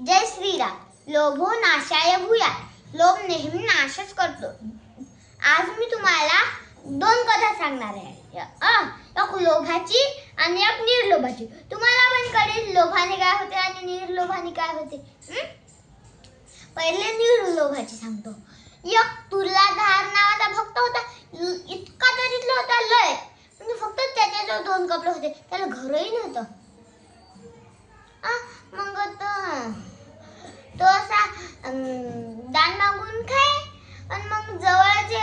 जय श्रीराम. लोभो नाशाय भूया. लोभ नेहमी नाशच करतो. आज मी तुम्हाला दोन कथा सांगणार आहे. अ, एक लोभाची आणि एक निर्लोभाची. तुम्हाला पण कळेल लोभाने काय होते आणि निर्लोभाने काय होते. पहिले निर्लोभाची सांगतो. एक तुलाधार नावाचा भक्त होता. इतका दरिद्र होता लय. म्हणजे फक्त त्याच्याजवळ दोन कपडे होते त्याला घरही नव्हतं. मग तो तो असा दान मागून खाय आणि मग जवळ जे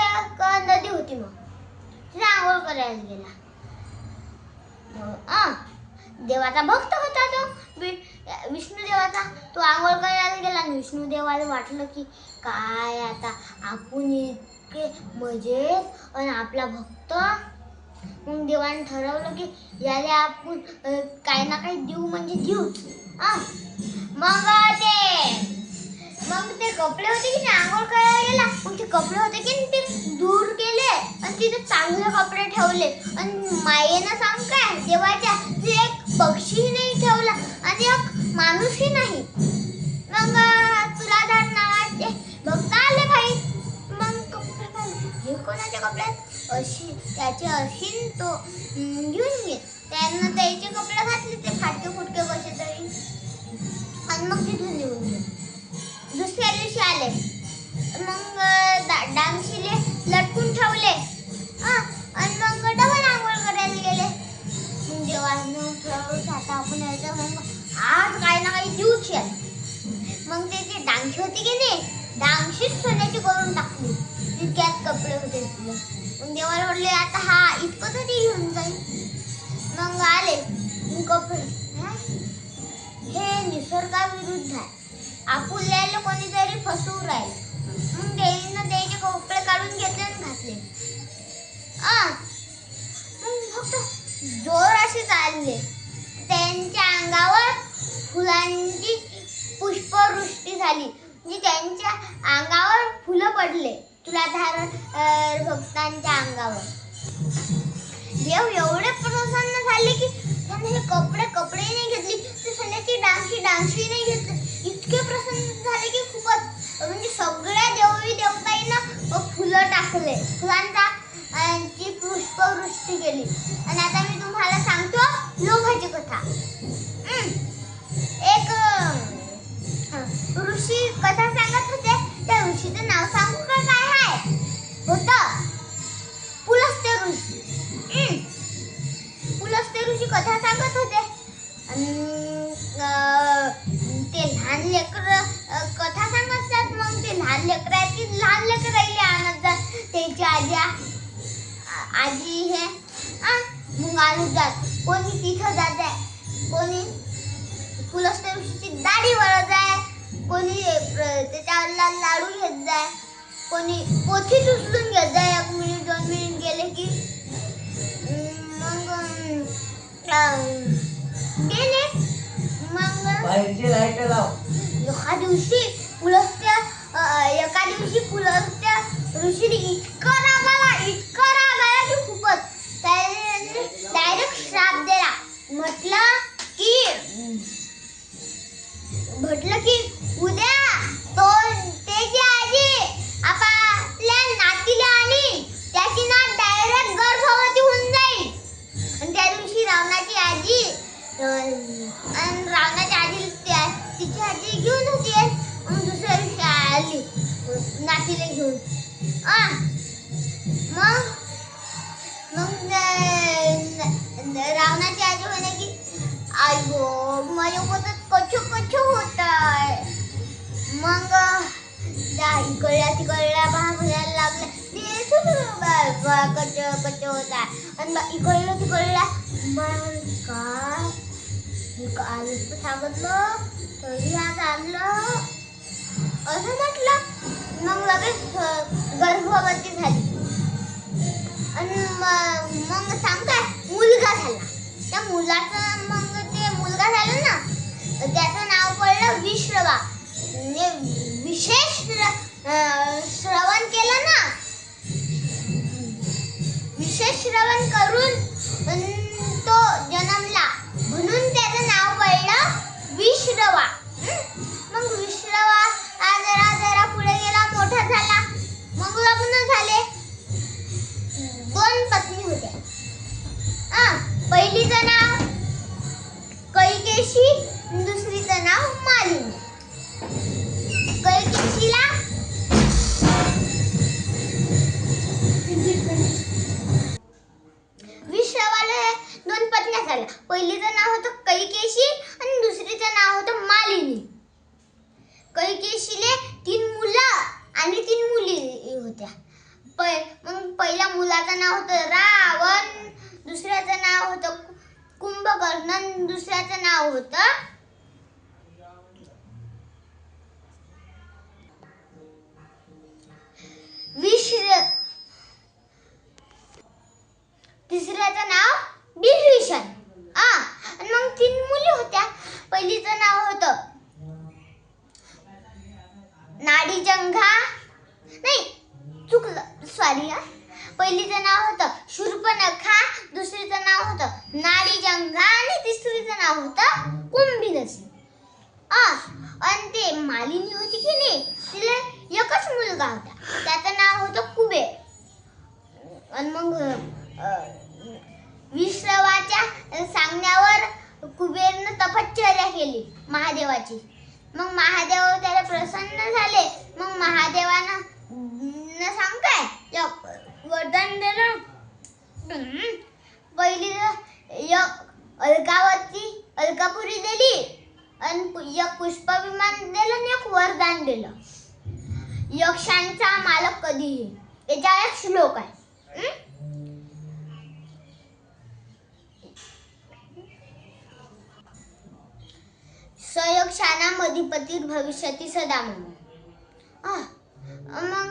नदी होती मग तिथे आंघोळ करायला गेला. देवाचा भक्त होता तो विष्णू देवाचा. तो आंघोळ करायला गेला आणि विष्णू देवाला वाटलं की काय आता आपण इतके मजेत आणि आपला भक्त मग देवाने ठरवलं की याला आपण काही ना काही देऊ म्हणजे देऊच मग ते मग ते कपडे होते की नाही आंघोळ करायला गेला. मग ते कपडे होते की ते दूर केले आणि तिथे चांगले कपडे ठेवले. आणि मायेनं सांग काय देवाच्या ते एक पक्षीही नाही ठेवला आणि एक माणूसही नाही. मग हे कपड्यात अशी त्याचे अशी तो घेऊन घे त्यांना त्याचे कपडे घातले ते फाटके फुटके कसे तरी. आणि मग तिथून निघून गेले. दुसऱ्या दिवशी आले. मग अं, तितक्यात मग देवाला म्हटले आता हा इतकं तरी घेऊन जाईल. मग आले कपडे. हे निसर्गाविरुद्ध आहे. आपुल्याला कोणीतरी फसवून राहील. मग देईन त्याचे कपडे काढून घेतले आणि घातले. मग फक्त जोर असे चालले. त्यांच्या अंगावर फुलांची पुष्पवृष्टी झाली. म्हणजे त्यांच्या अंगावर फुलं पडले. तुला धारण भक्तांच्या अंगावर. देव एवढे प्रसन्न झाले की त्याने हे कपडे कपडे नाही घेतली ते सण्याची डांगशी डांगशी नाही घेतली. इतके प्रसन्न झाले की खूपच. म्हणजे सगळ्या देवी देवताईनं फुलं टाकले. फुलांचा अं, ची पुष्पवृष्टी केली. आणि आता मी तुम्हाला सांगतो लोभाची कथा. एक ऋषी कथा सांगत होते. त्या ऋषीचं नाव सांगू की लहान लेकर राहिले आणत जात त्याची आजी आजी हे मग आणत जात. कोणी तिथं जात आहे कोणी पुलस्त्य ऋषीची दाढी वळत आहे कोणी त्याच्यावरला लाडू घेत जाय कोणी पोथीच उचलून घेत जाय. एक मिनिट दोन मिनिट गेले की मग गेले मग बाहेरची लाइट लाव. एका दिवशी अं, घेऊन. आ मग? मग रावणाची आजी म्हणे की? आयो माझ्या पोटात कच्छ कच्छ होत आहे मग त्या इकडल्या तिकडल्या भागल्या लागल्या. ते सुरू कच्च होत आहे आणि इकडलं तिकडला मग मला काय सांगितलं तरी आज आणलं. असं म्हटलं. मग लगेच गर्भवती झाली. आणि मग मग सांगताय मुलगा झाला. त्या मुलाचं मग ते मुलगा झाला ना त्याचं नाव पडलं विश्रवा. म्हणजे विशेष श्रवण केलं ना. विशेष श्रवण करून तो जन्मला. म्हणून त्याचं नाव पडलं विश्रवा. होत्या मग पहिल्या मुलाचं नाव होतं रावण दुसऱ्याचं नाव होतं कुंभकर्ण दुसऱ्याचं नाव होतं विश्र होतं दुसरीचं नाव होतं. नाडीजंगा आणि तिसरीचं नाव होतं कुंभिनसी आ आणि ते मालिनी होती की नाही तिला एकच मुलगा होता. त्याचं नाव होतं कुबेर. आणि मग विश्रवाच्या सांगण्यावर कुबेरनं तपश्चर्या केली महादेवाची. मग महादेव त्याला प्रसन्न झाले. मग महादेवानं सांगताय वरदान दिलं पहिली एक अलकावरती अलकापुरी दिली आणि एक पुष्पविमान दिलं आणि एक वरदान दिलं. यक्षांचा मालक कधीही. याचा एक श्लोक आहे. सयक्षाना मधिपती भविष्यती सदा म्हणून.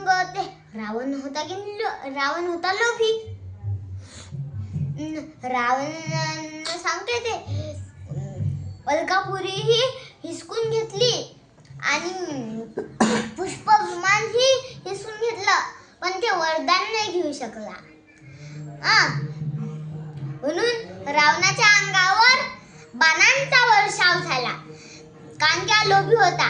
मग ते रावण होता की रावण होता लोभी? रावण सांगते ते. अलकापुरी ही हिसकून घेतली आणि पुष्प विमान ही हिसकून घेतलं पण ते वरदान नाही घेऊ शकला. म्हणून रावणाच्या अंगावर बाणांचा वर्षाव झाला. कारण की हा लोभी होता.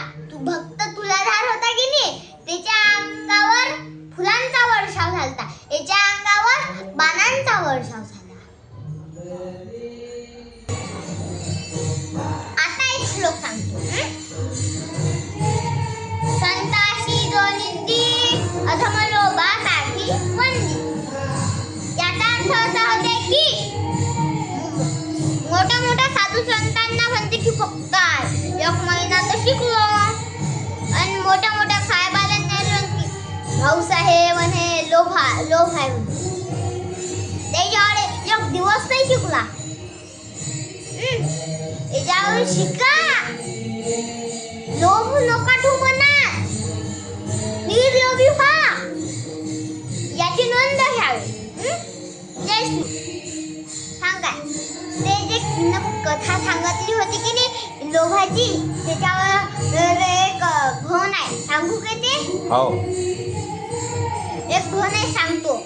साधू म्हणते की पक्का एक महिना तर शिकलो आणि मोठ्या मोठ्या साहेबाला की भाऊसाहेब आणि लोभा लोभ आहे म्हणून त्याच्यावर एक दिवस नाही शिकला. त्याच्यावर शिका. लोभ नका ठेवू मनात निर्लोभी व्हा. याची नोंद घ्यावी. जय श्री कथा सांगितली होती की नाही? लोभाची त्याच्यावर एक भवन आहे. सांगू का ते? हो. एक भवन आहे सांगतो.